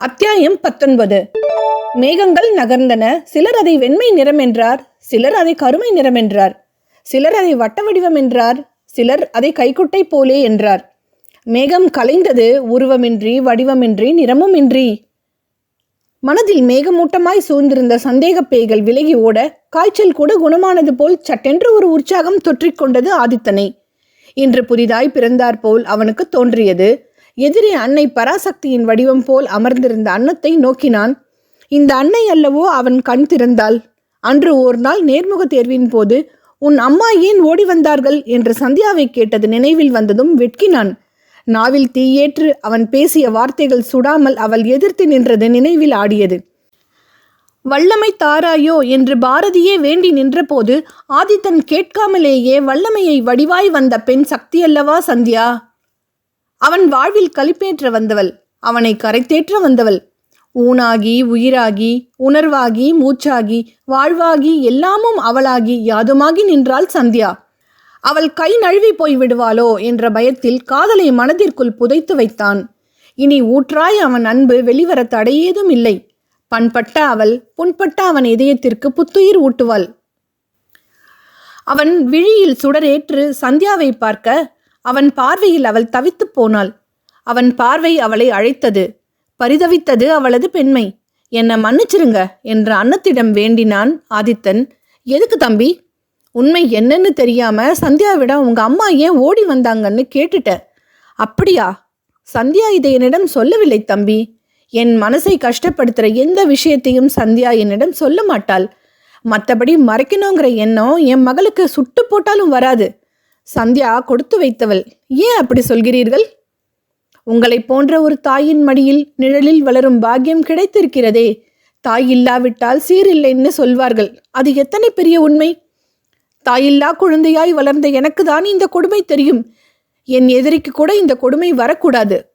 அத்தியாயம் பத்தொன்பது. மேகங்கள் நகர்ந்தன. சிலர் அதை வெண்மை நிறம் என்றார். சிலர் அதை கருமை நிறம் என்றார். சிலர் அதை வட்ட வடிவம் என்றார். சிலர் அதை கைக்குட்டை போலே என்றார். மேகம் கலைந்தது. உருவமின்றி வடிவமின்றி நிறமுமின்றி. மனதில் மேகமூட்டமாய் சூழ்ந்திருந்த சந்தேகப் பேய்கள் விலகி ஓட காய்ச்சல் கூட குணமானது போல் சட்டென்று ஒரு உற்சாகம் தொற்றிக்கொண்டது ஆதித்தனை. இன்று புதிதாய் பிறந்தாற்போல் அவனுக்கு தோன்றியது. எதிரே அன்னை பராசக்தியின் வடிவம் போல் அமர்ந்திருந்த அன்னத்தை நோக்கினான். இந்த அன்னை அல்லவோ அவன் கண் திறந்தாள். அன்று ஒரு நாள் நேர்முக தேர்வின் போது உன் அம்மா ஏன் ஓடி வந்தார்கள்? என்று சந்தியாவை கேட்டது நினைவில் வந்ததும் வெட்கினான். நாவில் தீயேற்று அவன் பேசிய வார்த்தைகள் சுடாமல் அவள் எதிர்த்து நின்றது நினைவில் ஆடியது. வல்லமை தாராயோ என்று பாரதியே வேண்டி நின்றபோது ஆதித்தன் கேட்காமலேயே வல்லமையை வடிவாய் வந்த பெண் சக்தியல்லவா சந்தியா? அவன் வாழ்வில் களிப்பேற்ற வந்தவள். அவனை கரைத்தேற்ற வந்தவள். ஊனாகி உயிராகி உணர்வாகி மூச்சாகி வாழ்வாகி எல்லாமும் அவளாகி யாதுமாகி நின்றாள் சந்தியா. அவள் கை நழுவி போய் விடுவாளோ என்ற பயத்தில் காதலை மனதிற்குள் புதைத்து வைத்தான். இனி ஊற்றாய் அவன் அன்பு வெளிவர தடையேதும் இல்லை. பண்பட்ட அவள் புண்பட்ட அவன் இதயத்திற்கு புத்துயிர் ஊட்டுவாள். அவன் விழியில் சுடரேற்று சந்தியாவை பார்க்க அவன் பார்வையில் அவள் தவித்துப் போனாள். அவன் பார்வை அவளை அழைத்தது. பரிதவித்தது அவளது பெண்மை. என்னை மன்னிச்சிருங்க என்ற அன்னத்திடம் வேண்டினான் ஆதித்தன். எதுக்கு தம்பி? உண்மை என்னன்னு தெரியாம சந்தியாவிடம் உங்க அம்மா ஏன் ஓடி வந்தாங்கன்னு கேட்டுட்ட. அப்படியா? சந்தியா இதை என்னிடம் சொல்லவில்லை தம்பி. என் மனசை கஷ்டப்படுத்துகிற எந்த விஷயத்தையும் சந்தியா என்னிடம் சொல்ல மாட்டாள். மற்றபடி மறைக்கணுங்கிற எண்ணம் என் மகளுக்கு சுட்டு போட்டாலும் வராது. சந்தியா கொடுத்து வைத்தவள். ஏன் அப்படி சொல்கிறீர்கள்? உங்களைப் போன்ற ஒரு தாயின் மடியில் நிழலில் வளரும் பாக்கியம் கிடைத்திருக்கிறதே. தாய் இல்லாவிட்டால் சீரில்லைன்னு சொல்வார்கள். அது எத்தனை பெரிய உண்மை? தாயில்லா குழந்தையாய் வளர்ந்த எனக்கு தான் இந்த கொடுமை தெரியும். என் எதிரிக்கு கூட இந்த கொடுமை வரக்கூடாது.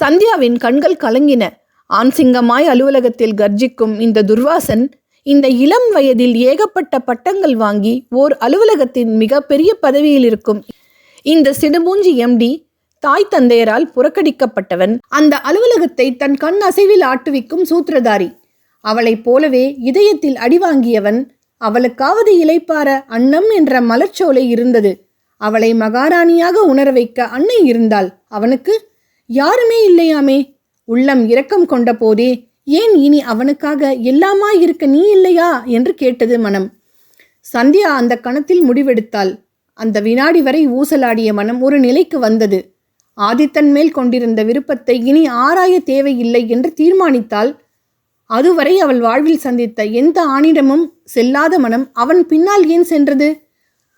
சந்தியாவின் கண்கள் கலங்கின. ஆண் சிங்கமாய் அலுவலகத்தில் கர்ஜிக்கும் இந்த துர்வாசன் இந்த இளம் வயதில் ஏகப்பட்ட பட்டங்கள் வாங்கி ஓர் அலுவலகத்தின் மிக பெரிய பதவியில் இருக்கும். இந்த சிடுமூஞ்சி எம்டி தாய் தந்தையரால் புறக்கணிக்கப்பட்டவன் அந்த அலுவலகத்தை தன் கண் அசைவில் ஆட்டுவிக்கும் சூத்திரதாரி. அவளைப் போலவே இதயத்தில் அடிவாங்கியவன் அவளுக்காவது இலைப்பார அன்னம் என்ற மலர்ச்சோலை இருந்தது. அவளை மகாராணியாக உணர வைக்க அன்னை இருந்தாள். அவனுக்கு யாருமே இல்லையாமே உள்ளம் இரக்கம் கொண்ட போதே ஏன் இனி அவனுக்காக எல்லாமா இருக்க நீ இல்லையா? என்று கேட்டது மனம். சந்தியா அந்த கணத்தில் முடிவெடுத்தாள். அந்த வினாடி வரை ஊசலாடிய மனம் ஒரு நிலைக்கு வந்தது. ஆதித்தன் மேல் கொண்டிருந்த விருப்பத்தை இனி ஆராய தேவையில்லை என்று தீர்மானித்தாள். அதுவரை அவள் வாழ்வில் சந்தித்த எந்த ஆணிடமும் செல்லாத மனம் அவன் பின்னால் ஏன் சென்றது?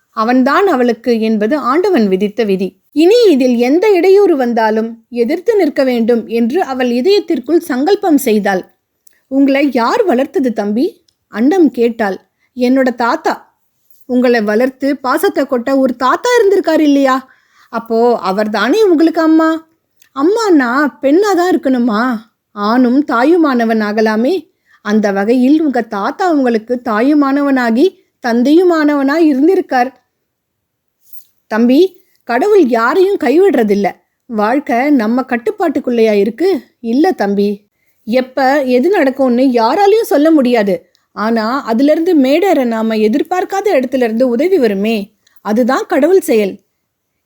அவன்தான் அவளுக்கு என்பது ஆண்டவன் விதித்த விதி. இனி இதில் எந்த இடையூறு வந்தாலும் எதிர்த்து நிற்க வேண்டும் என்று அவள் இதயத்திற்குள் சங்கல்பம் செய்தாள். உங்களை யார் வளர்த்தது தம்பி? அண்டம் கேட்டாள். என்னோட தாத்தா. உங்களை வளர்த்து பாசத்தை கொட்ட ஒரு தாத்தா இருந்திருக்கார் இல்லையா? அப்போ அவர் தானே உங்களுக்கு அம்மா? அம்மானா பெண்ணாக தான் இருக்கணுமா? ஆணும் தாயுமானவன் ஆகலாமே. அந்த வகையில் உங்க தாத்தா உங்களுக்கு தாயுமானவனாகி தந்தையுமானவனாய் இருந்திருக்கார். தம்பி கடவுள் யாரையும் கைவிடுறதில்ல. வாழ்க்கை நம்ம கட்டுப்பாட்டுக்குள்ளேயா இருக்கு? இல்ல தம்பி. எப்ப எது நடக்கும்னு யாராலையும் சொல்ல முடியாது. ஆனா அதுலேருந்து மேடேற நாம எதிர்பார்க்காத இடத்துல இருந்து உதவி வருமே. அதுதான் கடவுள் செயல்.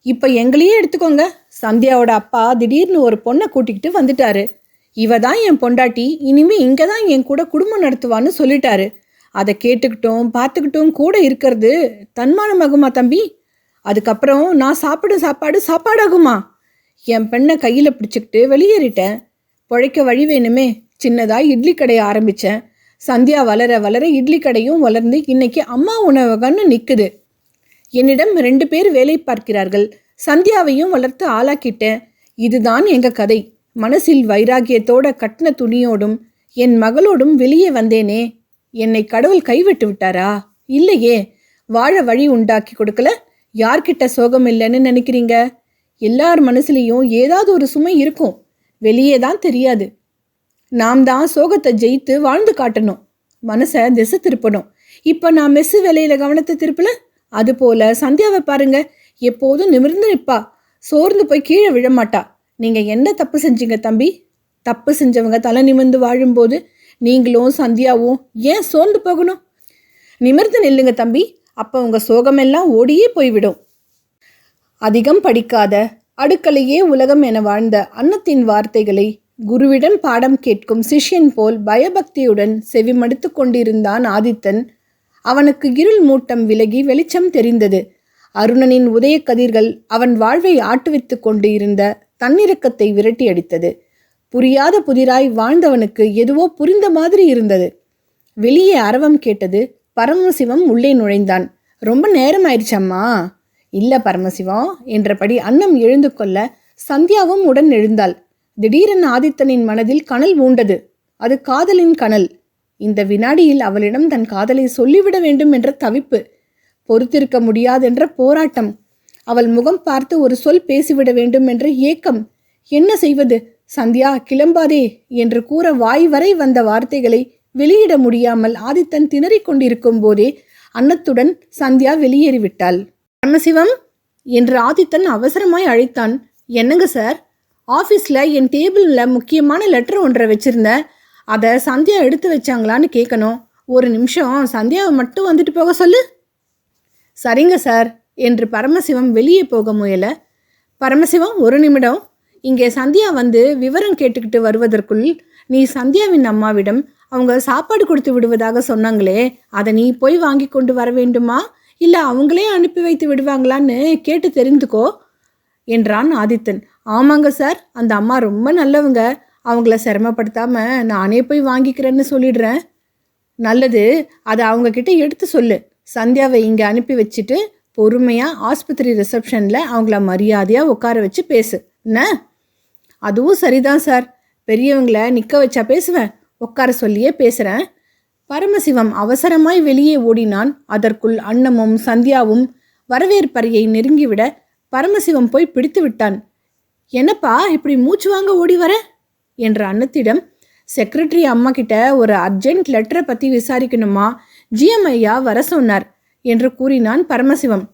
இப்போ எங்களையே எடுத்துக்கோங்க. சந்தியாவோட அப்பா திடீர்னு ஒரு பொண்ணை கூட்டிக்கிட்டு வந்துட்டாரு. இவ தான் என் பொண்டாட்டி இனிமே இங்கே தான் என் கூட குடும்பம் நடத்துவான்னு சொல்லிட்டாரு. அதை கேட்டுக்கிட்டும் பார்த்துக்கிட்டும் கூட இருக்கிறது தன்மானமாகுமா தம்பி? அதுக்கப்புறம் நான் சாப்பிடும் சாப்பாடு சாப்பாடாகுமா? என் பெண்ணை கையில் பிடிச்சிக்கிட்டு வெளியேறிட்டேன். பொழைக்க வழி வேணுமே. சின்னதாக இட்லி கடையை ஆரம்பித்தேன் சந்தியா வளர வளர இட்லி கடையும் வளர்ந்து இன்னைக்கு அம்மா உணவகம்னு நிற்குது என்னிடம் ரெண்டு பேர் வேலை பார்க்கிறார்கள். சந்தியாவையும் வளர்த்து ஆளாக்கிட்டேன். இதுதான் எங்கள் கதை. மனசில் வைராகியத்தோட கட்டின துணியோடும் என் மகளோடும் வெளியே வந்தேனே. என்னை கடவுள் கைவிட்டு விட்டாரா? இல்லையே. வாழ வழி உண்டாக்கி கொடுக்கல. யார்கிட்ட சோகம் இல்லைன்னு நினைக்கிறீங்க? எல்லார் மனசுலேயும் ஏதாவது ஒரு சுமை இருக்கும். வெளியே தான் தெரியாது. நாம் தான் சோகத்தை ஜெயித்து வாழ்ந்து காட்டணும். மனசை திசை திருப்பணும். இப்போ நான் மெஸ்ஸு வேலையில் கவனத்தை திருப்பல? அதுபோல சந்தியாவை பாருங்க. எப்போதும் நிமிர்ந்து நிற்பா. சோர்ந்து போய் கீழே விழமாட்டா. நீங்கள் என்ன தப்பு செஞ்சீங்க தம்பி? தப்பு செஞ்சவங்க தலை நிமிர்ந்து வாழும்போது நீங்களும் சந்தியாவும் ஏன் சோர்ந்து போகணும்? நிமிர்ந்து நில்லுங்க தம்பி. அப்போ உங்கள் சோகமெல்லாம் ஓடியே போய்விடும். அதிகம் படிக்காத அடுக்கலையே உலகம் என வாழ்ந்த அன்னத்தின் வார்த்தைகளை குருவிடம் பாடம் கேட்கும் சிஷ்யன் போல் பயபக்தியுடன் செவிமடுத்து கொண்டிருந்தான் ஆதித்தன். அவனுக்கு இருள் மூட்டம் விலகி வெளிச்சம் தெரிந்தது. அருணனின் உதய கதிர்கள் அவன் வாழ்வை ஆட்டுவித்து கொண்டு இருந்த தன்னிறக்கத்தை விரட்டி அடித்தது. புரியாத புதிராய் வாழ்ந்தவனுக்கு எதுவோ புரிந்த மாதிரி இருந்தது. வெளியே அரவம் கேட்டது பரமசிவம் உள்ளே நுழைந்தான். ரொம்ப நேரம் ஆயிடுச்சம்மா இல்லை பரமசிவம் என்றபடி அன்னம் எழுந்து கொள்ள சந்தியாவும் உடன் எழுந்தாள். திடீரென ஆதித்தனின் மனதில் கனல் மூண்டது அது காதலின் கனல். இந்த வினாடியில் அவளிடம் தன் காதலை சொல்லிவிட வேண்டும் என்ற தவிப்பு. பொறுத்திருக்க முடியாதென்ற போராட்டம். அவள் முகம் பார்த்து ஒரு சொல் பேசிவிட வேண்டும் என்ற ஏக்கம். என்ன செய்வது? சந்தியா கிளம்பாதே என்று கூற வாய் வரை வந்த வார்த்தைகளை வெளியிட முடியாமல் ஆதித்தன் திணறிக் கொண்டிருக்கும் போதே அன்னத்துடன் சந்தியா வெளியேறிவிட்டாள். பரமசிவம் என்று ஆதித்தன் அவசரமாய் அழைத்தான். என்னங்க சார் ஆஃபீஸில் என் டேபிளில் முக்கியமான லெட்டர் ஒன்றை வச்சுருந்தேன் அதை சந்தியா எடுத்து வச்சாங்களான்னு கேட்கணும் ஒரு நிமிஷம் சந்தியாவை மட்டும் வந்துட்டு போக சொல்லு. சரிங்க சார் என்று பரமசிவம் வெளியே போக முயல. பரமசிவம் ஒரு நிமிடம். இங்கே சந்தியா வந்து விவரம் கேட்டுக்கிட்டு வருவதற்குள் நீ சந்தியாவின் அம்மாவிடம் அவங்க சாப்பாடு கொடுத்து விடுவதாக சொன்னாங்களே அதை நீ போய் வாங்கி கொண்டு வர வேண்டுமா? இல்லை அவங்களே அனுப்பி வைத்து விடுவாங்களான்னு கேட்டு தெரிந்துக்கோ என்றான் ஆதித்தன். ஆமாங்க சார் அந்த அம்மா ரொம்ப நல்லவங்க. அவங்கள சிரமப்படுத்தாம நானே போய் வாங்கிக்கிறேன்னு சொல்லிடுறேன். நல்லது அதை அவங்க கிட்ட எடுத்து சொல்லு. சந்தியாவை இங்கே அனுப்பி வச்சுட்டு பொறுமையாக ஆஸ்பத்திரி ரிசப்ஷனில் அவங்கள மரியாதையாக உட்கார வச்சு பேசு. என்ன? அதுவும் சரிதான் சார். பெரியவங்கள நிற்க வச்சா பேசுவேன். உட்கார சொல்லியே பேசுகிறேன் பரமசிவம் அவசரமாய் வெளியே ஓடினான். அதற்குள் அன்னமும் சந்தியாவும் வரவேற்பறையை நெருங்கிவிட பரமசிவம் போய் பிடித்து விட்டான். என்னப்பா இப்படி மூச்சு வாங்க ஓடி வர? என்ற அன்னத்திடம் செக்ரட்டரி அம்மா கிட்ட ஒரு அர்ஜென்ட் லெட்டரை பற்றி விசாரிக்கணுமா? ஜிஎம் ஐயா வர சொன்னார் என்று கூறினான் பரமசிவம்.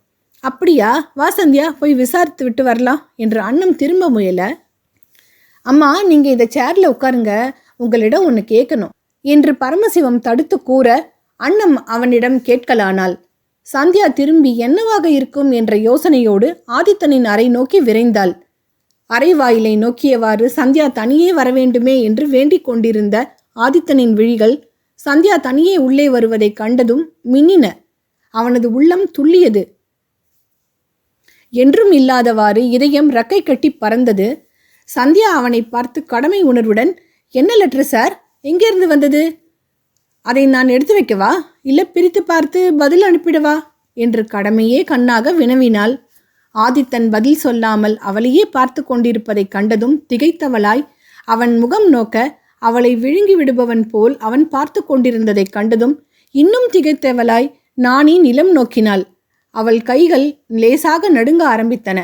அப்படியா வா சந்தியா போய் விசாரித்து விட்டு வரலாம் என்று அண்ணம் திரும்ப முயல. அம்மா நீங்கள் இந்த சேரில் உட்காருங்க. உங்களிடம் ஒன்று கேட்கணும் என்று பரமசிவம் தடுத்து கூற அன்னம் அவனிடம் கேட்கலானாள். சந்தியா திரும்பி என்னவாக இருக்கும் என்ற யோசனையோடு ஆதித்தனின் அறை நோக்கி விரைந்தாள். அறைவாயிலை நோக்கியவாறு சந்தியா தனியே வரவேண்டுமே என்று வேண்டிக் கொண்டிருந்த ஆதித்தனின் விழிகள் சந்தியா தனியே உள்ளே வருவதை கண்டதும் மின்னின. அவனது உள்ளம் துள்ளியது. என்றும் இல்லாதவாறு இதயம் ரக்கை கட்டி பறந்தது. சந்தியா அவனை பார்த்து கடமை உணர்வுடன் என்ன லெட்ரு சார் எங்கேருந்து வந்தது? அதை நான் எடுத்து வைக்கவா? இல்லை பிரித்து பார்த்து பதில் அனுப்பிடவா? என்று கடமையே கண்ணாக வினவினாள். ஆதித்தன் பதில் சொல்லாமல் அவளையே பார்த்து கொண்டிருப்பதைக் கண்டதும் திகைத்தவளாய் அவன் முகம் நோக்க அவளை விழுங்கி விடுபவன் போல் அவன் பார்த்து கொண்டிருந்ததைக் கண்டதும் இன்னும் திகைத்தவளாய் நாணி நிலம் நோக்கினாள். அவள் கைகள் லேசாக நடுங்க ஆரம்பித்தன.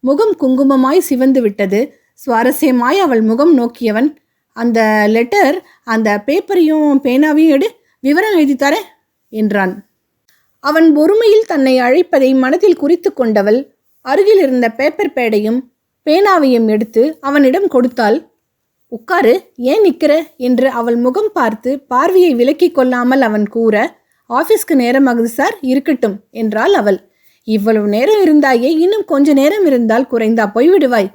முகம் குங்குமமாய் சிவந்து விட்டது. சுவாரஸ்யமாய் அவள் முகம் நோக்கியவன் அந்த லெட்டர் அந்த பேப்பரையும் பேனாவையும் எடு விவரம் எழுதித்தர என்றான். அவன் பொறுமையில் தன்னை அழைப்பதை மனதில் குறித்து கொண்டவள் அருகில் இருந்த பேப்பர் பேடையும் பேனாவையும் எடுத்து அவனிடம் கொடுத்தாள். உட்காரு ஏன் நிற்கிற என்று அவள் முகம் பார்த்து பார்வையை விலக்கிக் கொள்ளாமல் அவன் கூற ஆஃபீஸ்க்கு நேரமாகுது சார் இருக்கட்டும் என்றாள் அவள். இவ்வளவு நேரம் இருந்தாயே இன்னும் கொஞ்ச நேரம் இருந்தால் குறைந்தா போய்விடுவாய்.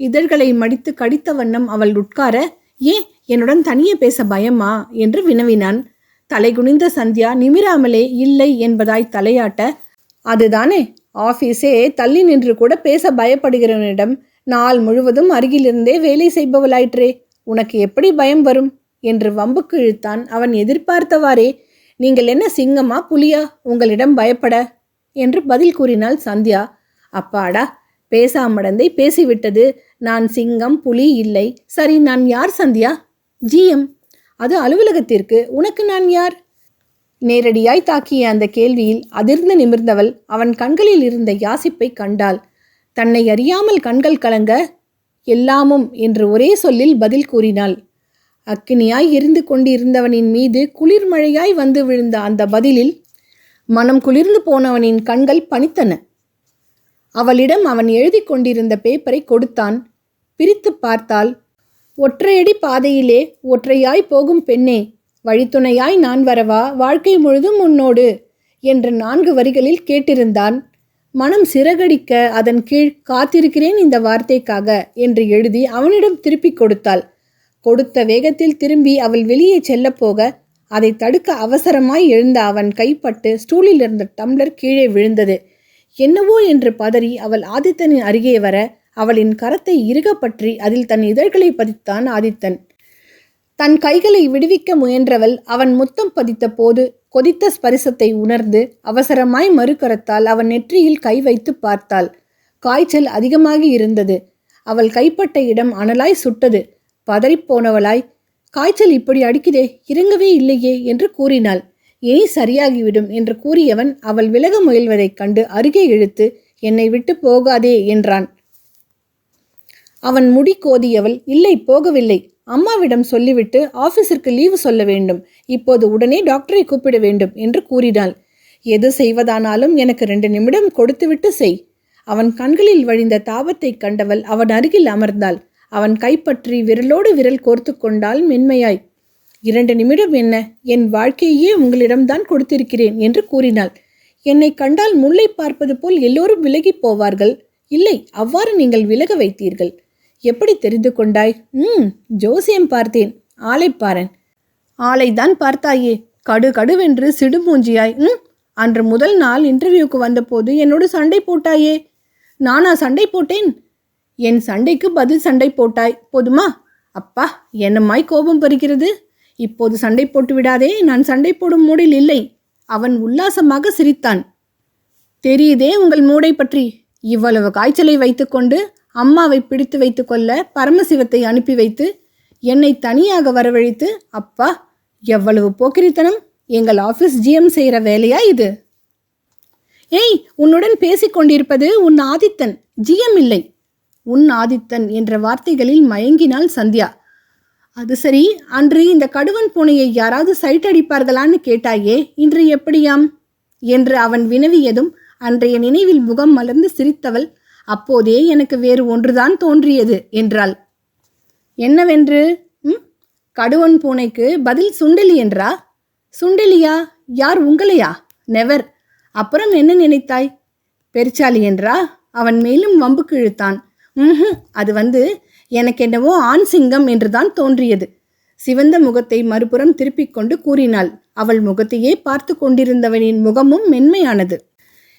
இதழ்களை மடித்து கடித்த வண்ணம் அவள் உட்கார ஏன்? என்னுடன் தனியே பேச பயமா? என்று வினவினான். தலைகுனிந்த சந்தியா நிமிராமலே இல்லை என்பதாய் தலையாட்ட அதுதானே? ஆஃபீஸே தள்ளி நின்று கூட பேச பயப்படுகிறவனிடம் நாள் முழுவதும் அருகிலிருந்தே வேலை செய்பவளாயிற்றே. உனக்கு எப்படி பயம் வரும்? என்று வம்புக்கு இழுத்தான். அவன் எதிர்பார்த்தவாறே நீங்கள் என்ன சிங்கமா புலியா? உங்களிடம் பயப்பட? என்று பதில் கூறினாள் சந்தியா. அப்பாடா பேசாமடந்தை பேசிவிட்டது. நான் சிங்கம் புலி இல்லை. சரி நான் யார் சந்தியா? ஜிஎம். அது அலுவலகத்திற்கு. உனக்கு நான் யார்? நேரடியாய் தாக்கிய அந்த கேள்வியில் அதிர்ந்து நிமிர்ந்தவள் அவன் கண்களில் இருந்த யாசிப்பை கண்டாள். தன்னை அறியாமல் கண்கள் கலங்க எல்லாமும் என்று ஒரே சொல்லில் பதில் கூறினாள். அக்கினியாய் இருந்து கொண்டிருந்தவனின் மீது குளிர்மழையாய் வந்து விழுந்த அந்த பதிலில் மனம் குளிர்ந்து போனவனின் கண்கள் பனித்தன. அவளிடம் அவன் எழுதி கொண்டிருந்த பேப்பரை கொடுத்தான். பிரித்து பார்த்தால் ஒற்றையடி பாதையிலே ஒற்றையாய் போகும் பெண்ணே வழித்துணையாய் நான் வரவா? வாழ்க்கை முழுதும் உன்னோடு என்று நான்கு வரிகளில் கேட்டிருந்தான். மனம் சிறகடிக்க அதன் கீழ் காத்திருக்கிறேன் இந்த வார்த்தைக்காக என்று எழுதி அவனிடம் திருப்பிக் கொடுத்தாள். கொடுத்த வேகத்தில் திரும்பி அவள் வெளியே செல்லப்போக அதை தடுக்க அவசரமாய் எழுந்த அவன் கைப்பட்டு ஸ்டூலில் இருந்த டம்ளர் கீழே விழுந்தது. என்னவோ என்று பதறி அவள் ஆதித்தனின் அருகே வர அவளின் கரத்தை இறுகப்பற்றி அதில் தன் இதழ்களை பதித்தான் ஆதித்தன். தன் கைகளை விடுவிக்க முயன்றவள் அவன் முத்தம் பதித்த போது கொதித்த ஸ்பரிசத்தை உணர்ந்து அவசரமாய் மறுக்கரத்தால் அவன் நெற்றியில் கை வைத்து பார்த்தாள். காய்ச்சல் அதிகமாகி இருந்தது. அவள் கைப்பட்ட இடம் அனலாய் சுட்டது. பதறிப்போனவளாய் காய்ச்சல் இப்படி அடிக்குதே இறங்கவே இல்லையே என்று கூறினாள். இனி சரியாகிவிடும் என்று கூறியவன் அவள் விலக முயல்வதைக் கண்டு அருகே இழுத்து என்னை விட்டு போகாதே என்றான். அவன் முடி கோதியவள் இல்லை போகவில்லை. அம்மாவிடம் சொல்லிவிட்டு ஆபீஸிற்கு லீவு சொல்ல வேண்டும். இப்போது உடனே டாக்டரை கூப்பிட வேண்டும் என்று கூறினாள். எது செய்வதானாலும் எனக்கு ரெண்டு நிமிடம் கொடுத்துவிட்டு செய். அவன் கண்களில் வழிந்த தாபத்தைக் கண்டவள் அவன் அருகில் அமர்ந்தாள். அவன் கைப்பற்றி விரலோடு விரல் கோர்த்து கொண்டால் மென்மையாய். இரண்டு நிமிடம் என்ன? என் வாழ்க்கையே உங்களிடம்தான் கொடுத்திருக்கிறேன் என்று கூறினாள். என்னை கண்டால் முல்லை பார்ப்பது போல் எல்லோரும் விலகி போவார்கள். இல்லை அவ்வாறு நீங்கள் விலக வைத்தீர்கள். எப்படி தெரிந்து கொண்டாய்? ம் ஜோசியம் பார்த்தேன். ஆளை பாரன் ஆளைத்தான் பார்த்தாயே கடு கடுவென்று சிடுமூஞ்சியாய். ம் அன்று முதல் நாள் இன்டர்வியூக்கு வந்தபோது என்னோடு சண்டை போட்டாயே. நானா சண்டை போட்டேன்? என் சண்டைக்கு பதில் சண்டை போட்டாய். போதுமா? அப்பா என்னம்மாய் கோபம் பெறுகிறது இப்போது சண்டை போட்டு விடாதே நான் சண்டை போடும் மூடில் இல்லை. அவன் உல்லாசமாக சிரித்தான். தெரியுதே உங்கள் மூடை பற்றி. இவ்வளவு காய்ச்சலை வைத்துக்கொண்டு அம்மாவை பிடித்து வைத்து கொள்ள பரமசிவத்தை அனுப்பி வைத்து என்னை தனியாக வரவழைத்து அப்பா எவ்வளவு போக்கிரித்தனம். எங்கள் ஆஃபீஸ் ஜிஎம் செய்கிற வேலையா இது? ஏய் உன்னுடன் பேசிக் கொண்டிருப்பது உன் ஆதித்தன். ஜிஎம் இல்லை. உன் ஆதித்தன் என்ற வார்த்தைகளில் மயங்கினாள் சந்தியா. அது சரி அன்று இந்த கடுவன் பூனையை யாராவது சைட் அடிப்பார்களான்னு கேட்டாயே இன்று எப்படியாம்? என்று அவன் வினவியதும் அன்றைய நினைவில் முகம் மலர்ந்து சிரித்தவள் அப்போதே எனக்கு வேறு ஒன்றுதான் தோன்றியது என்றாள். என்னவென்று? ம்? கடுவன் பூனைக்கு பதில் சுண்டலி என்றா? சுண்டலியா? யார் உங்களையா? நெவர். அப்புறம் என்ன நினைத்தாய்? பெருச்சாளி என்றா? அவன் மேலும் வம்புக்கு இழுத்தான். ம் அது வந்து எனக்கு என்னவோ ஆண் சிங்கம் என்றுதான் தோன்றியது. சிவந்த முகத்தை மறுபுறம் திருப்பிக் கொண்டு கூறினாள். அவள் முகத்தையே பார்த்து கொண்டிருந்தவனின் முகமும் மென்மையானது.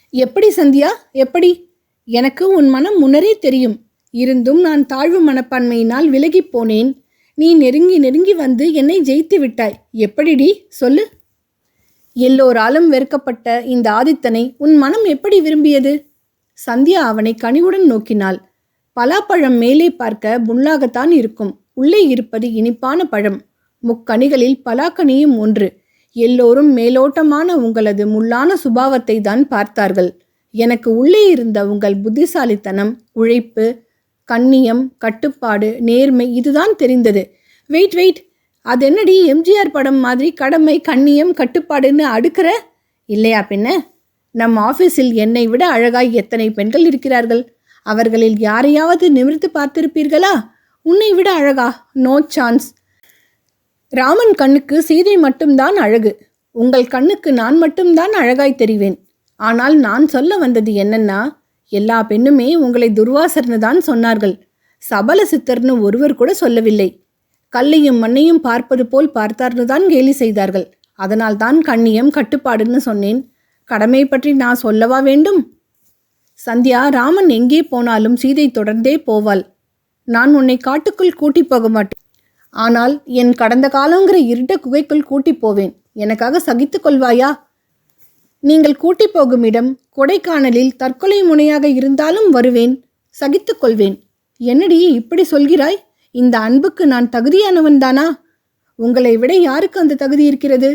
எப்படி சந்தியா? எப்படி? எனக்கு உன் மனம் முன்னரே தெரியும். இருந்தும் நான் தாழ்வு மனப்பான்மையினால் விலகிப் போனேன். நீ நெருங்கி நெருங்கி வந்து என்னை ஜெயித்து விட்டாய். எப்படிடி? சொல்லு. எல்லோராலும் வெறுக்கப்பட்ட இந்த ஆதித்தனை உன் மனம் எப்படி விரும்பியது? சந்தியா அவனை கனிவுடன் நோக்கினாள். பலாப்பழம் மேலே பார்க்க புண்ணாகத்தான் இருக்கும். உள்ளே இருப்பது இனிப்பான பழம். முக்கனிகளில் பலாக்கனியும் ஒன்று. எல்லோரும் மேலோட்டமான உங்களது முள்ளான சுபாவத்தை தான் பார்த்தார்கள். எனக்கு உள்ளே இருந்த உங்கள் புத்திசாலித்தனம் உழைப்பு கண்ணியம் கட்டுப்பாடு நேர்மை இதுதான் தெரிந்தது. Wait wait. அது என்னடி எம்ஜிஆர் படம் மாதிரி கடமை கண்ணியம் கட்டுப்பாடுன்னு அடுக்கிற? இல்லையா பின்ன நம் ஆஃபீஸில் என்னை விட அழகாய் எத்தனை பெண்கள் இருக்கிறார்கள்? அவர்களில் யாரையாவது நிமிர்த்து பார்த்திருப்பீர்களா? உன்னை விட அழகா? No chance. ராமன் கண்ணுக்கு சீதை மட்டும்தான் அழகு. உங்கள் கண்ணுக்கு நான் மட்டும்தான் அழகாய் தெரிவேன். ஆனால் நான் சொல்ல வந்தது என்னன்னா எல்லா பெண்ணுமே உங்களை துர்வாசர்னு தான் சொன்னார்கள். சபல சித்தர்னு ஒருவர் கூட சொல்லவில்லை. கல்லையும் மண்ணையும் பார்ப்பது போல் பார்த்தார்னு தான் கேலி செய்தார்கள். அதனால் தான் கண்ணியம் கட்டுப்பாடுன்னு சொன்னேன். கடமை பற்றி நான் சொல்லவா வேண்டும்? சந்தியா ராமன் எங்கே போனாலும் சீதை தொடர்ந்தே போவாள். நான் உன்னை காட்டுக்குள் கூட்டி போக மாட்டேன். ஆனால் என் கடந்த காலங்கிற இருட்ட குகைக்குள் கூட்டி போவேன். எனக்காக சகித்துக் கொள்வாயா? நீங்கள் கூட்டி போகும் இடம் கொடைக்கானலில் தற்கொலை முனையாக இருந்தாலும் வருவேன். சகித்துக்கொள்வேன் என்னடி இப்படி சொல்கிறாய்? இந்த அன்புக்கு நான் தகுதியானவன் தானா? உங்களை விட யாருக்கு அந்த தகுதி இருக்கிறது?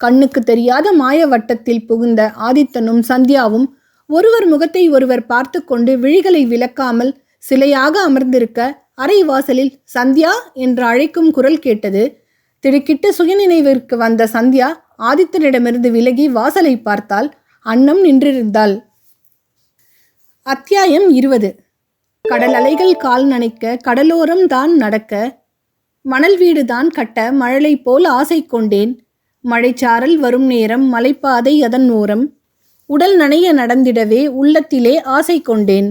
கண்ணுக்கு தெரியாத மாய வட்டத்தில் புகுந்த ஆதித்தனும் சந்தியாவும் ஒருவர் முகத்தை ஒருவர் பார்த்து கொண்டு விழிகளை விளக்காமல் சிலையாக அமர்ந்திருக்க அறை வாசலில் சந்தியா என்று அழைக்கும் குரல் கேட்டது. திடுக்கிட்டு சுயநினைவிற்கு வந்த சந்தியா ஆதித்தனிடமிருந்து விலகி வாசலை பார்த்தால் அன்னம் நின்றிருந்தாள். அத்தியாயம் இருபது. கடல் அலைகள் கால் நனைக்க கடலோரம் தான் நடக்க. மணல் வீடு தான் கட்ட மழலை போல் ஆசை கொண்டேன். மழைச்சாரல் வரும் நேரம் மலைப்பாதை அதன் ஓரம். உடல் நனைய நடந்திடவே உள்ளத்திலே ஆசை கொண்டேன்.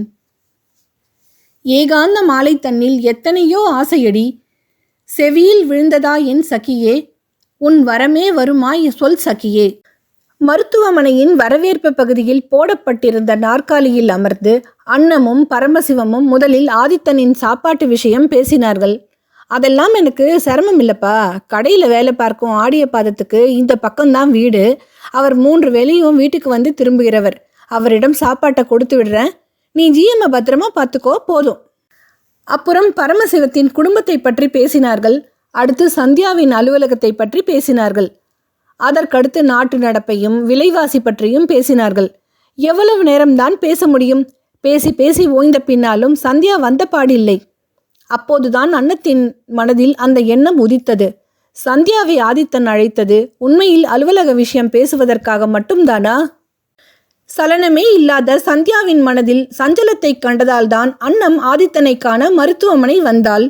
ஏகாந்த மாலை தன்னில் எத்தனையோ ஆசையடி. செவியில் விழுந்ததா என் சகியே? உன் வரமே வருமா சொல் சகியே. மருத்துவமனையின் வரவேற்பு பகுதியில் போடப்பட்டிருந்த நாற்காலியில் அமர்ந்து அன்னமும் பரமசிவமும் முதலில் ஆதித்தனின் சாப்பாட்டு விஷயம் பேசினார்கள். அதெல்லாம் எனக்கு சிரமம் இல்லைப்பா. கடையில் வேலை பார்க்கும் ஆடிய பாதத்துக்கு இந்த பக்கம்தான் வீடு. அவர் மூன்று வேலையும் வீட்டுக்கு வந்து திரும்புகிறவர். அவரிடம் சாப்பாட்டை கொடுத்து விடுறேன். நீ ஜிஎம்மை பத்திரமா பார்த்துக்கோ போதும். அப்புறம் பரமசிவத்தின் குடும்பத்தை பற்றி பேசினார்கள். அடுத்து சந்தியாவின் அலுவலகத்தை பற்றி பேசினார்கள். அதற்கடுத்து நாட்டு நடப்பையும் விலைவாசி பற்றியும் பேசினார்கள். எவ்வளவு நேரம்தான் பேச முடியும்? பேசி பேசி ஓய்ந்த பின்னாலும் சந்தியா வந்த பாடில்லை. அப்போதுதான் அன்னத்தின் மனதில் அந்த எண்ணம் உதித்தது. சந்தியாவை ஆதித்தன் அழைத்தது உண்மையில் அலுவலக விஷயம் பேசுவதற்காக மட்டும்தானா? சலனமே இல்லாத சந்தியாவின் மனதில் சஞ்சலத்தை கண்டதால்தான் அன்னம் ஆதித்தனை காண மருத்துவமனை வந்தாள்.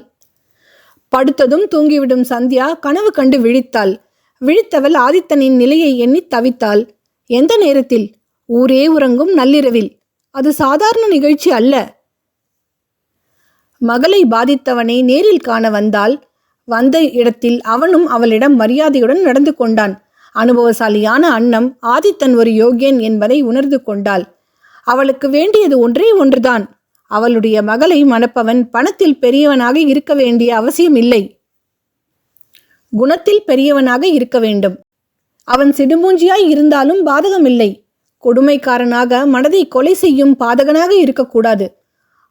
படுத்ததும் தூங்கிவிடும் சந்தியா கனவு கண்டு விழித்தாள். விழித்தவள் ஆதித்தனின் நிலையை எண்ணி தவித்தாள். எந்த நேரத்தில்? ஊரே உறங்கும் நள்ளிரவில். அது சாதாரண நிகழ்ச்சி அல்ல. மகளை பாதித்தவனை நேரில் காண வந்தால் வந்த இடத்தில் அவனும் அவளிடம் மரியாதையுடன் நடந்து கொண்டான். அனுபவசாலியான அன்னம் ஆதித்தன் ஒரு யோகியன் என்பதை உணர்ந்து கொண்டாள். அவளுக்கு வேண்டியது ஒன்றே ஒன்றுதான். அவளுடைய மகளை மணப்பவன் பணத்தில் பெரியவனாக இருக்க வேண்டிய அவசியம் இல்லை. குணத்தில் பெரியவனாக இருக்க வேண்டும். அவன் சிடுமூஞ்சியாய் இருந்தாலும் பாதகமில்லை. கொடுமைக்காரனாக மனதை கொலை செய்யும் பாதகனாக இருக்கக்கூடாது.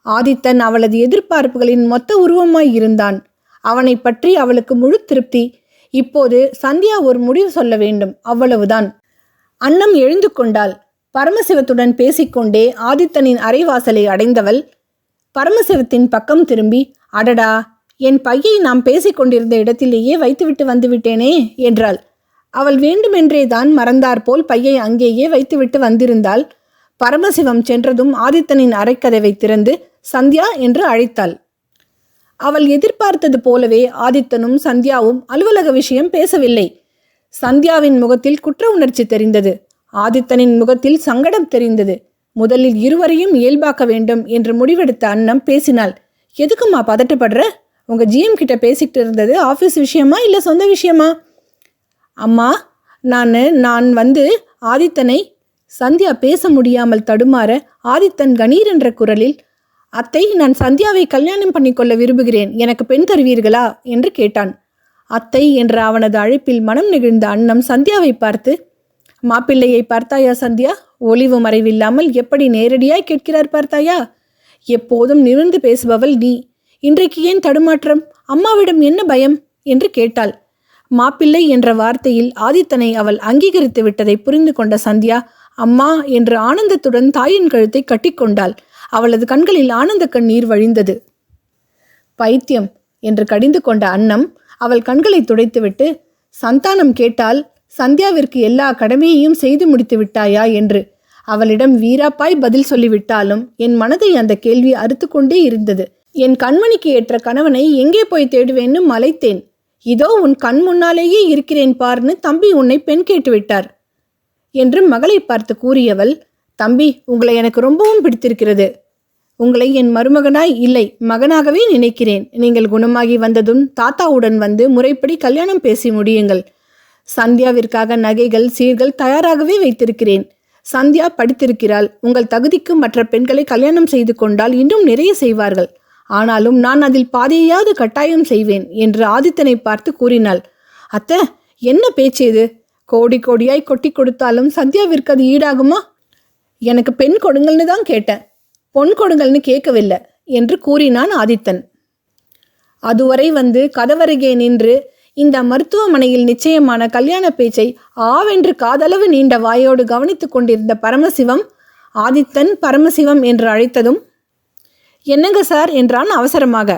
ஆதித்தன் அவளது எதிர்பார்ப்புகளின் மொத்த உருவமாய் இருந்தான். அவனை பற்றி அவளுக்கு முழு திருப்தி. இப்போது சந்தியா ஒரு முடிவு சொல்ல வேண்டும். அவ்வளவுதான். அன்னம் எழுந்து கொண்டாள். பரமசிவத்துடன் பேசிக்கொண்டே ஆதித்தனின் அரைவாசலை அடைந்தவள் பரமசிவத்தின் பக்கம் திரும்பி அடடா என் பையை நாம் பேசிக்கொண்டிருந்த இடத்திலேயே வைத்துவிட்டு வந்துவிட்டேனே என்றாள். அவள் வேண்டுமென்றே தான் மறந்தாற்போல் பையை அங்கேயே வைத்துவிட்டு வந்திருந்தாள். பரமசிவம் சென்றதும் ஆதித்தனின் அரைக்கதவை திறந்து சந்தியா என்று அழைத்தாள். அவள் எதிர்பார்த்தது போலவே ஆதித்தனும் சந்தியாவும் அலுவலக விஷயம் பேசவில்லை. சந்தியாவின் முகத்தில் குற்ற உணர்ச்சி தெரிந்தது. ஆதித்தனின் முகத்தில் சங்கடம் தெரிந்தது. முதலில் இருவரையும் இயல்பாக்க வேண்டும் என்று முடிவெடுத்த அன்னம் பேசினாள். எதுக்கும்மா பதட்டப்படுற? உங்க ஜிஎம் கிட்ட பேசிக்கிட்டு இருந்தது ஆஃபீஸ் விஷயமா இல்லை சொந்த விஷயமா? அம்மா நான் நான் வந்து ஆதித்தனை சந்தியா பேச முடியாமல் தடுமாற ஆதித்தன் கணீர் என்ற குரலில் அத்தை நான் சந்தியாவை கல்யாணம் பண்ணிக்கொள்ள விரும்புகிறேன். எனக்கு பெண் தருவீர்களா? என்று கேட்டான். அத்தை என்ற அவனது அழைப்பில் மனம் நெகிழ்ந்த அன்னம் சந்தியாவை பார்த்து மாப்பிள்ளையை பார்த்தாயா சந்தியா? ஒளிவு மறைவில்லாமல் எப்படி நேரடியாய் கேட்கிறார் பார்த்தாயா? எப்போதும் நிமிர்ந்து பேசுபவள் நீ. இன்றைக்கு ஏன் தடுமாற்றம்? அம்மாவிடம் என்ன பயம்? என்று கேட்டாள். மாப்பிள்ளை என்ற வார்த்தையில் ஆதித்தனை அவள் அங்கீகரித்து விட்டதை புரிந்து கொண்ட சந்தியா அம்மா என்று ஆனந்தத்துடன் தாயின் கழுத்தை கட்டிக்கொண்டாள் அவளது கண்களில் ஆனந்த கண்ணீர் வழிந்தது. பைத்தியம்! என்று கடிந்து கொண்ட அன்னம் அவள் கண்களை துடைத்துவிட்டு சந்தானம் கேட்டால் சந்தியாவிற்கு எல்லா கடமையையும் செய்து முடித்து விட்டாயா என்று. அவளிடம் வீராப்பாய் பதில் சொல்லிவிட்டாலும் என் மனதை அந்த கேள்வி அறுத்து கொண்டே இருந்தது. என் கண்மணிக்கு ஏற்ற கணவனை எங்கே போய் தேடுவேன்னு மலைத்தேன். இதோ உன் கண் முன்னாலேயே இருக்கிறேன் பார்னு தம்பி உன்னை பெண் கேட்டுவிட்டார் என்று மகளை பார்த்து கூறியவள் தம்பி உங்களை எனக்கு ரொம்பவும் பிடித்திருக்கிறது. உங்களை என் மருமகனாய் இல்லை மகனாகவே நினைக்கிறேன். நீங்கள் குணமாகி வந்ததும் தாத்தாவுடன் வந்து முறைப்படி கல்யாணம் பேசி முடியுங்கள். சந்தியாவிற்காக நகைகள் சீர்கள் தயாராகவே வைத்திருக்கிறேன். சந்தியா படித்திருக்கிறாள். உங்கள் தகுதிக்கு மற்ற பெண்களை கல்யாணம் செய்து கொண்டால் இன்னும் நிறைய செய்வார்கள். ஆனாலும் நான் அதில் பாதையாவது கட்டாயம் செய்வேன் என்று ஆதித்தனை பார்த்து கூறினாள். அத்த என்ன பேச்சு இது? கோடி கோடியாய் கொட்டி கொடுத்தாலும் சந்தியாவிற்கு அது ஈடாகுமா? எனக்கு பெண் கொடுங்கள்னு தான் கேட்டேன். பொன் கொடுங்கள்னு கேட்கவில்லை என்று கூறினான் ஆதித்தன். அதுவரை வந்து கதவருகே நின்று இந்த மருத்துவமனையில் நிச்சயமான கல்யாண பேச்சை ஆவென்று காதளவு நீண்ட வாயோடு கவனித்து கொண்டிருந்த பரமசிவம் ஆதித்தன் பரமசிவம் என்று அழைத்ததும் என்னங்க சார் என்றான் அவசரமாக.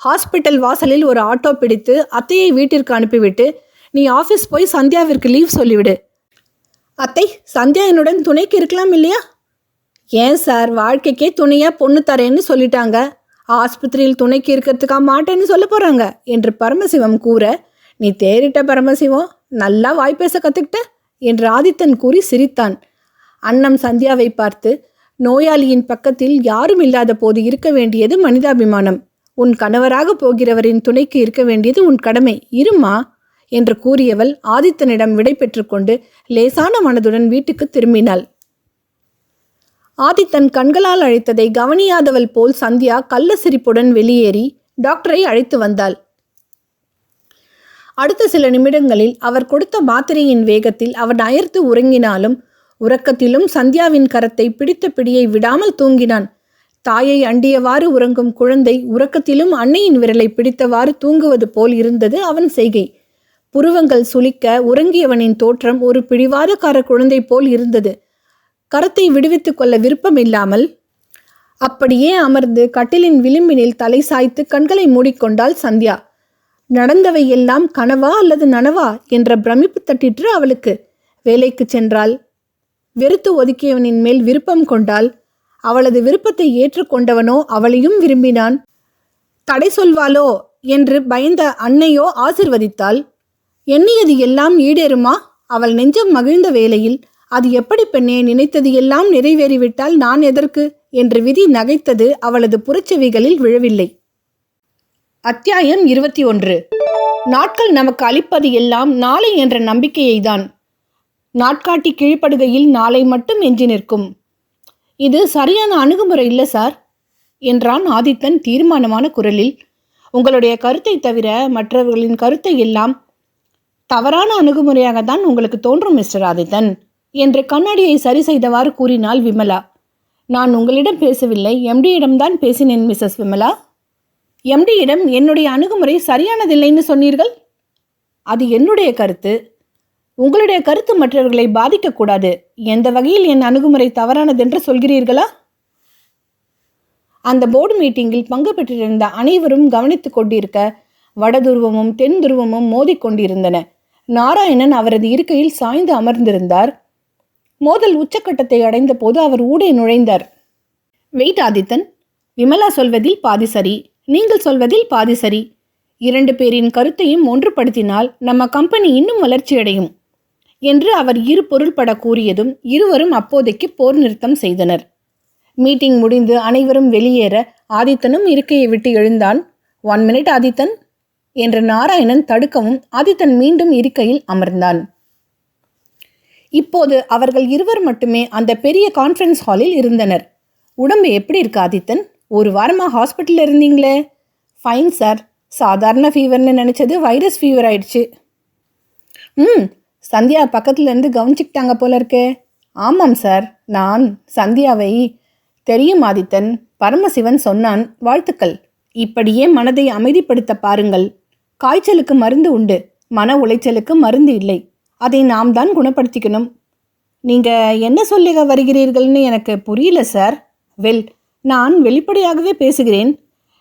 ஹாஸ்பிட்டல் வாசலில் ஒரு ஆட்டோ பிடித்து அத்தையை வீட்டிற்கு அனுப்பிவிட்டு நீ ஆஃபீஸ் போய் சந்தியாவிற்கு லீவ் சொல்லிவிடு. அத்தை சந்தியா என்னுடன் துணைக்கு இருக்கலாம் இல்லையா? ஏன் சார் வாழ்க்கைக்கே துணையாக பொண்ணு தரேன்னு சொல்லிட்டாங்க. ஆஸ்பத்திரியில் துணைக்கு இருக்கிறதுக்கா மாட்டேன்னு சொல்ல போகிறாங்க என்று பரமசிவம் கூற நீ தேறிட்ட பரமசிவம் நல்லா வாய் பேச கற்றுக்கிட்ட என்று ஆதித்தன் கூறி சிரித்தான். அன்னம் சந்தியாவை பார்த்து நோயாளியின் பக்கத்தில் யாரும் இல்லாத போது இருக்க வேண்டியது மனிதாபிமானம். உன் கணவராக போகிறவரின் துணைக்கு இருக்க வேண்டியது உன் கடமை இருமா என்று கூறியவள் ஆதித்தனிடம் விடை பெற்றுக்கொண்டு லேசான மனதுடன் வீட்டுக்கு திரும்பினாள். ஆதித்தன் கண்களால் அழைத்ததை கவனியாதவள் போல் சந்தியா கள்ள சிரிப்புடன் வெளியேறி டாக்டரை அழைத்து வந்தாள். அடுத்த சில நிமிடங்களில் அவர் கொடுத்த மாத்திரையின் வேகத்தில் அவன் அயர்த்து உறங்கினாலும் உறக்கத்திலும் சந்தியாவின் கரத்தை பிடித்த பிடியை விடாமல் தூங்கினான். தாயை அண்டியவாறு உறங்கும் குழந்தை உறக்கத்திலும் அன்னையின் விரலை பிடித்தவாறு தூங்குவது போல் இருந்தது அவன் செய்கை. புருவங்கள் சுளிக்க உறங்கியவனின் தோற்றம் ஒரு பிடிவாதக்கார குழந்தை போல் இருந்தது. கரத்தை விடுவித்துக் கொள்ள விருப்பமில்லாமல் அப்படியே அமர்ந்து கட்டிலின் விளிம்பினில் தலை சாய்த்து கண்களை மூடிக்கொண்டாள் சந்தியா. நடந்தவை எல்லாம் கனவா அல்லது நனவா? என்ற பிரமிப்பு தட்டிற்று அவளுக்கு. வேலைக்கு சென்றாள் வெறுத்து ஒதுக்கியவனின் மேல் விருப்பம் கொண்டாள் அவளது விருப்பத்தை ஏற்றுக்கொண்டவனோ அவளையும் விரும்பினான். தடை சொல்வாளோ? என்று பயந்த அன்னையோ ஆசிர்வதித்தாள். எண்ணியது எல்லாம் ஈடேறுமா? அவள் நெஞ்சம் மகிழ்ந்த வேளையில் அது எப்படி பெண்ணே நினைத்தது எல்லாம் நிறைவேறிவிட்டால் நான் எதற்கு? என்று விதி நகைத்தது அவளது புறச்செவிகளில் விழவில்லை. அத்தியாயம் இருபத்தி ஒன்று. நாட்கள் நமக்கு அளிப்பது எல்லாம் நாளை என்ற நம்பிக்கையை தான் நாட்காட்டி கீழ்ப்படுகையில் நாளை மட்டும் எஞ்சி நிற்கும். இது சரியான அணுகுமுறை இல்லை சார் என்றான் ஆதித்தன் தீர்மானமான குரலில். உங்களுடைய கருத்தை தவிர மற்றவர்களின் கருத்தை எல்லாம் தவறான அணுகுமுறையாக தான் உங்களுக்கு தோன்றும் மிஸ்டர் ஆதித்தன். என்று கண்ணாடியை சரி செய்தவாறு கூறினாள் விமலா. நான் உங்களிடம் பேசவில்லை. எம்டியிடம்தான் பேசினேன் மிஸ்ஸஸ் விமலா. எம்டியிடம் என்னுடைய அணுகுமுறை சரியானதில்லைன்னு சொன்னீர்கள்? அது என்னுடைய கருத்து. உங்களுடைய கருத்து மற்றவர்களை பாதிக்கக்கூடாது. எந்த வகையில் என் அணுகுமுறை தவறானதென்று சொல்கிறீர்களா? அந்த போர்டு மீட்டிங்கில் பங்கு பெற்றிருந்த அனைவரும் கவனித்துக் கொண்டிருக்க வடதுருவமும் தென் துருவமும் மோதிக்கொண்டிருந்தன நாராயணன் அவரது இருக்கையில் சாய்ந்து அமர்ந்திருந்தார். மோதல் உச்சக்கட்டத்தை அடைந்த போது அவர் ஊடே நுழைந்தார். வெயிட் ஆதித்தன். விமலா சொல்வதில் பாதி சரி நீங்கள் சொல்வதில் பாதி சரி. இரண்டு பேரின் கருத்தையும் ஒன்றுபடுத்தினால் நம்ம கம்பெனி இன்னும் வளர்ச்சியடையும் என்று அவர் இரு பொருள்பட கூறியதும் இருவரும் அப்போதைக்கு போர் நிறுத்தம் செய்தனர். மீட்டிங் முடிந்து அனைவரும் வெளியேற ஆதித்தனும் இருக்கையை விட்டு எழுந்தான். ஒன் மினிட் ஆதித்தன் என்று நாராயணன் தடுக்கவும் ஆதித்தன் மீண்டும் இருக்கையில் அமர்ந்தான். இப்போது அவர்கள் இருவர் மட்டுமே அந்த பெரிய கான்ஃபரன்ஸ் ஹாலில் இருந்தனர். உடம்பு எப்படி இருக்கு ஆதித்தன்? ஒரு வாரமாக ஹாஸ்பிட்டலில் இருந்தீங்களே? ஃபைன் சார் சாதாரண ஃபீவர்னு நினச்சது வைரஸ் ஃபீவர் ஆயிடுச்சு. ம் சந்தியா பக்கத்துலேருந்து கவனிச்சிக்கிட்டாங்க கவனிச்சுக்கிட்டாங்க போல இருக்கே. ஆமாம் சார் நான் சந்தியாவை தெரியும் ஆதித்தன். பரமசிவன் சொன்னான் வாழ்த்துக்கள். இப்படியே மனதை அமைதிப்படுத்த பாருங்கள். காய்ச்சலுக்கு மருந்து உண்டு. மன உளைச்சலுக்கு மருந்து இல்லை. அதை நாம் தான் குணப்படுத்திக்கணும். நீங்கள் என்ன சொல்ல வருகிறீர்கள்னு எனக்கு புரியல சார். வெல் நான் வெளிப்படையாகவே பேசுகிறேன்.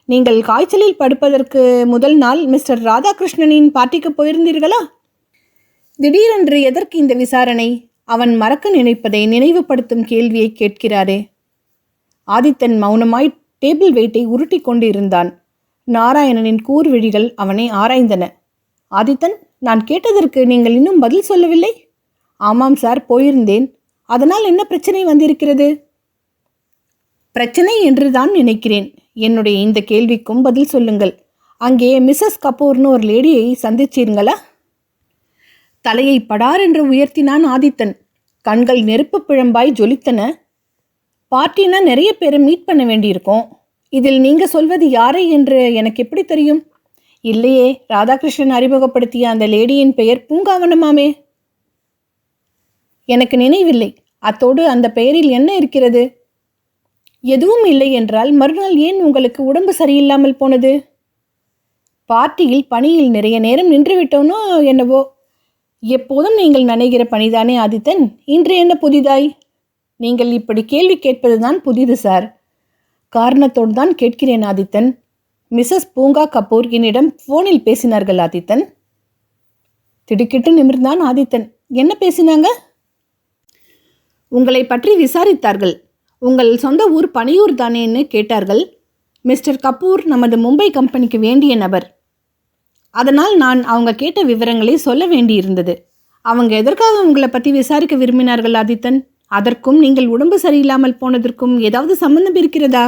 நீங்கள் காய்ச்சலில் படுப்பதற்கு முதல் நாள் மிஸ்டர் ராதாகிருஷ்ணனின் பார்ட்டிக்கு போயிருந்தீர்களா? திடீரென்று எதற்கு இந்த விசாரணை? அவன் மறக்க நினைப்பதை நினைவுபடுத்தும் கேள்வியை கேட்கிறாரே. ஆதித்தன் மௌனமாய் டேபிள் வெயிட்டை உருட்டி கொண்டு இருந்தான் நாராயணனின் கூர்விழிகள் அவனை ஆராய்ந்தன. ஆதித்தன் நான் கேட்டதற்கு நீங்கள் இன்னும் பதில் சொல்லவில்லை? ஆமாம் சார் போயிருந்தேன். அதனால் என்ன பிரச்சனை வந்திருக்கிறது? பிரச்சனை என்று தான் நினைக்கிறேன். என்னுடைய இந்த கேள்விக்கும் பதில் சொல்லுங்கள். அங்கே மிஸ்ஸஸ் கபூர்னு ஒரு லேடியை சந்திச்சீருங்களா தலையை படார் என்று உயர்த்தினான் ஆதித்தன். கண்கள் நெருப்பு பிழம்பாய் ஜொலித்தன. பார்ட்டினா நிறைய பேரை மீட் பண்ண வேண்டியிருக்கும். இதில் நீங்கள் சொல்வது யாரை என்று எனக்கு எப்படி தெரியும்? இல்லையே ராதாகிருஷ்ணன் அறிமுகப்படுத்திய அந்த லேடியின் பெயர் பூங்காவனமாமே எனக்கு நினைவில்லை. அத்தோடு அந்த பெயரில் என்ன இருக்கிறது? எதுவும் இல்லை என்றால் மறுநாள் ஏன் உங்களுக்கு உடம்பு சரியில்லாமல் போனது? பார்ட்டியில் பணியில் நிறைய நேரம் நின்றுவிட்டோனோ என்னவோ? எப்போதும் நீங்கள் நினைகிற பணிதானே ஆதித்தன்? இன்று என்ன புதிதாய்? நீங்கள் இப்படி கேள்வி கேட்பதுதான் புதிது சார். காரணத்தோடு தான் கேட்கிறேன் ஆதித்தன். மிஸ்ஸஸ் பூங்கா கபூர் என்னிடம் ஃபோனில் பேசினார்கள் ஆதித்தன். திடுக்கிட்டு நிமிர்ந்தான் ஆதித்தன். என்ன பேசினாங்க? உங்களை பற்றி விசாரித்தார்கள். உங்கள் சொந்த ஊர் பனியூர் தானேன்னு கேட்டார்கள். மிஸ்டர் கபூர் நமது மும்பை கம்பெனிக்கு வேண்டிய நபர். அதனால் நான் அவங்க கேட்ட விவரங்களை சொல்ல வேண்டியிருந்தது. அவங்க எதற்காக உங்களை பற்றி விசாரிக்க விரும்பினார்கள் ஆதித்தன்? அதற்கும் நீங்கள் உடம்பு சரியில்லாமல் போனதற்கும் ஏதாவது சம்பந்தம் இருக்கிறதா?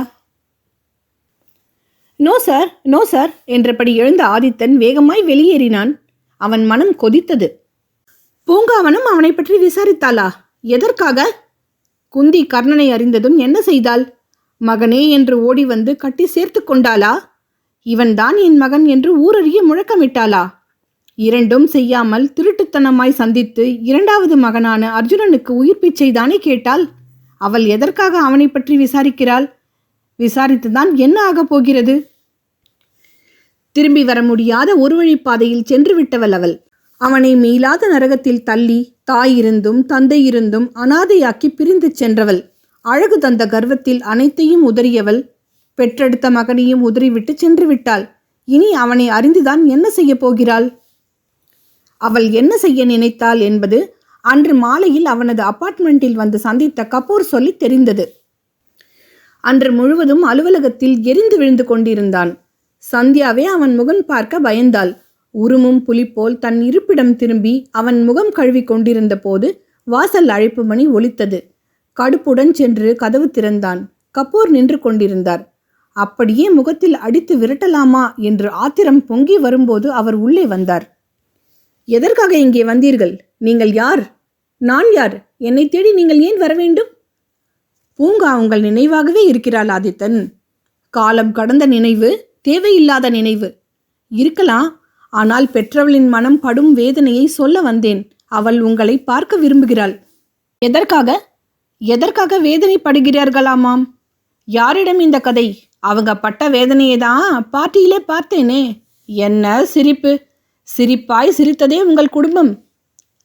நோ சார் நோ சார் என்றபடி எழுந்த ஆதித்தன் வேகமாய் வெளியேறினான். அவன் மனம் கொதித்தது. பூங்காவனம் அவனை பற்றி விசாரித்தாளா? எதற்காக? குந்தி கர்ணனை அறிந்ததும் என்ன செய்தாள்? மகனே என்று ஓடி வந்து கட்டி சேர்த்து கொண்டாளா? இவன்தான் என் மகன் என்று ஊரறிய முழக்கமிட்டாளா? இரண்டும் செய்யாமல் திருட்டுத்தனமாய் சந்தித்து இரண்டாவது மகனான அர்ஜுனனுக்கு உயிர் பிச்சை தானே கேட்டாள்? அவள் எதற்காக அவனை பற்றி விசாரிக்கிறாள்? விசாரித்துதான் என்ன ஆகப் போகிறது? திரும்பி வர முடியாத ஒரு வழிப்பாதையில் சென்று விட்டவள் அவள். அவனை மீளாத நரகத்தில் தள்ளி தாய் இருந்தும் தந்தை இருந்தும் அனாதையாக்கி பிரிந்து சென்றவள். அழகு தந்த கர்வத்தில் அனைத்தையும் உதறியவள் பெற்றெடுத்த மகனையும் உதறிவிட்டு சென்று விட்டாள். இனி அவனை அறிந்துதான் என்ன செய்யப் போகிறாள்? அவள் என்ன செய்ய நினைத்தாள் என்பது அன்று மாலையில் அவனது அப்பார்ட்மெண்ட்டில் வந்து சந்தித்த கபூர் சொல்லி தெரிந்தது. அன்று முழுவதும் அலுவலகத்தில் எரிந்து விழுந்து கொண்டிருந்தான். சந்தியாவே அவன் முகம் பார்க்க பயந்தாள். உருமும் புலிப்போல் தன் இருப்பிடம் திரும்பி அவன் முகம் கழுவி கொண்டிருந்த போது வாசல் அழைப்பு மணி ஒலித்தது. கடுப்புடன் சென்று கதவு திறந்தான். கபூர் நின்று கொண்டிருந்தார். அப்படியே முகத்தில் அடித்து விரட்டலாமா? என்று ஆத்திரம் பொங்கி வரும்போது அவர் உள்ளே வந்தார். எதற்காக இங்கே வந்தீர்கள்? நீங்கள் யார்? நான் யார்? என்னை தேடி நீங்கள் ஏன் வர வேண்டும்? பூங்கா உங்கள் நினைவாகவே இருக்கிறாள் ஆதித்தன். காலம் கடந்த நினைவு? தேவையில்லாத நினைவு. இருக்கலாம் ஆனால் பெற்றவளின் மனம் படும் வேதனையை சொல்ல வந்தேன். அவள் உங்களை பார்க்க விரும்புகிறாள். எதற்காக? எதற்காக வேதனைப்படுகிறார்களாமாம்? யாரிடம் இந்த கதை? அவங்க பட்ட வேதனையை தான் பார்ட்டியிலே பார்த்தேனே. என்ன சிரிப்பு? சிரிப்பாய் சிரித்ததே உங்கள் குடும்பம்.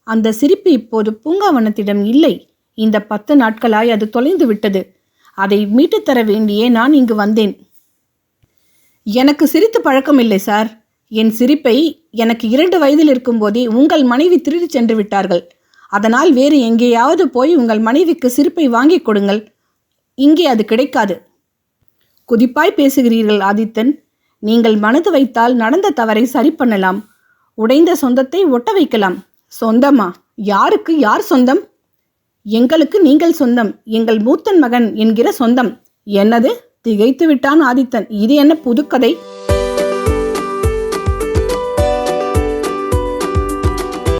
அந்த சிரிப்பு இப்போது பூங்காவனத்திடம் இல்லை. இந்த பத்து நாட்களாய் அது தொலைந்து விட்டது அதை மீட்டுத் தர வேண்டியே நான் இங்கு வந்தேன். எனக்கு சிரித்து பழக்கம் இல்லை சார். என் சிரிப்பை எனக்கு இரண்டு வயதில் இருக்கும்போதே உங்கள் மனைவி திருடி சென்று விட்டார்கள். அதனால் வேறு எங்கேயாவது போய் உங்கள் மனைவிக்கு சிரிப்பை வாங்கிக் கொடுங்கள். இங்கே அது கிடைக்காது. குதிப்பாய் பேசுகிறீர்கள் ஆதித்தன். நீங்கள் மனது வைத்தால் நடந்த தவறை சரி பண்ணலாம் உடைந்த சொந்தத்தை ஒட்ட வைக்கலாம். சொந்தமா? யாருக்கு யார் சொந்தம்? எங்களுக்கு நீங்கள் சொந்தம். எங்கள் மூத்தன் மகன் என்கிற சொந்தம். என்னது? திகைத்து விட்டான் ஆதித்தன். இது என்ன புதுக்கதை?